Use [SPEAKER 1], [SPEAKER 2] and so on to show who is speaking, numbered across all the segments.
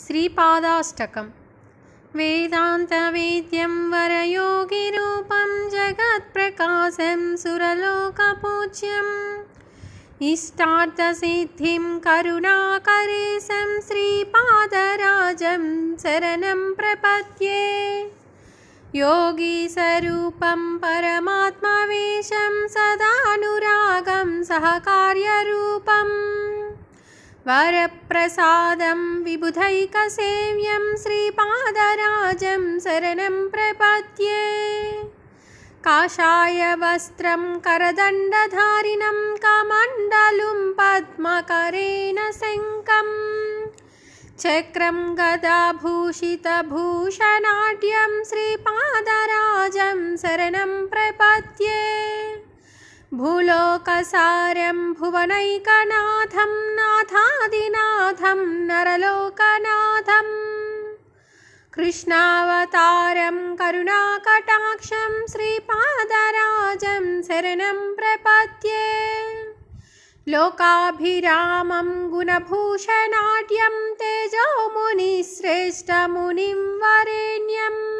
[SPEAKER 1] श्रीपादाष्टकं वेदान्तवेद्यं वरयोगिरूपं जगत्प्रकाशं सुरलोकपूज्यम् इष्टार्थसिद्धिं करुणाकरेशं श्रीपादराजं शरणं प्रपद्ये योगीस्वरूपं परमात्मवेशं सदानुरागं सहकार्यरूपम् वरप्रसादं विबुधैकसेव्यं श्रीपादराजं शरणं प्रपद्ये। काषायवस्त्रं करदण्डधारिणं कमण्डलुं पद्मकरेण शङ्कम्। चक्रं गदाभूषितभूषणाढ्यं श्रीपादराजं शरणं प्रपद्ये भूलोकसारं भुवनैकनाथं नाथादिनाथं नरलोकनाथं। कृष्णावतारं करुणाकटाक्षं श्रीपादराजं शरणं प्रपद्ये। लोकाभिरामं गुणभूषणाढ्यं तेजोमुनिश्रेष्ठमुनिं वरेण्यम्।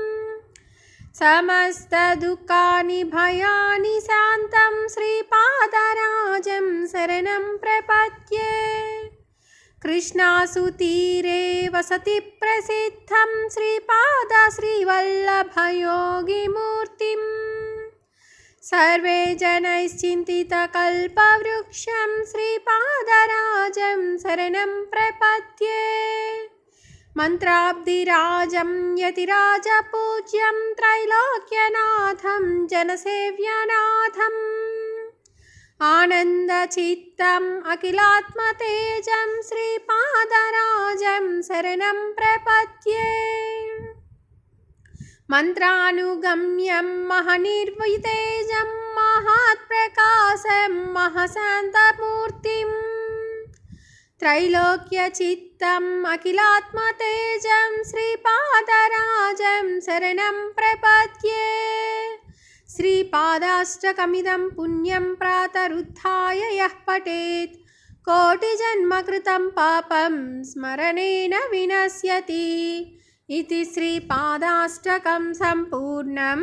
[SPEAKER 1] समस्तदुःखानि भयानि शान्तं श्रीपादराजं शरणं प्रपद्ये। कृष्णासुतीरे वसति प्रसिद्धं श्रीपाद श्रीवल्लभयोगिमूर्तिम्। सर्वे जनैश्चिन्तितकल्पवृक्षं श्रीपादराजं शरणं प्रपद्ये। मन्त्राब्धिराजं यतिराजपूज्यं त्रैलोक्यनाथं जनसेव्यनाथम् आनन्दचित्तम् अखिलात्मतेजं श्रीपादराजं शरणं प्रपद्ये। मन्त्रानुगम्यं महनिर्वितेजं महात्प्रकाशं महशान्तमूर्तिम् त्रैलोक्यचित्तम् अखिलात्मतेजं श्रीपादराजं शरणं प्रपद्ये శ్రీపాదాష్టకమిదం పుణ్యం ప్రాతరుత్థాయ యః పఠేత్ కోటిజన్మకృతం పాపం స్మరణేన వినశ్యతి ఇది శ్రీపాదాష్టకం సంపూర్ణం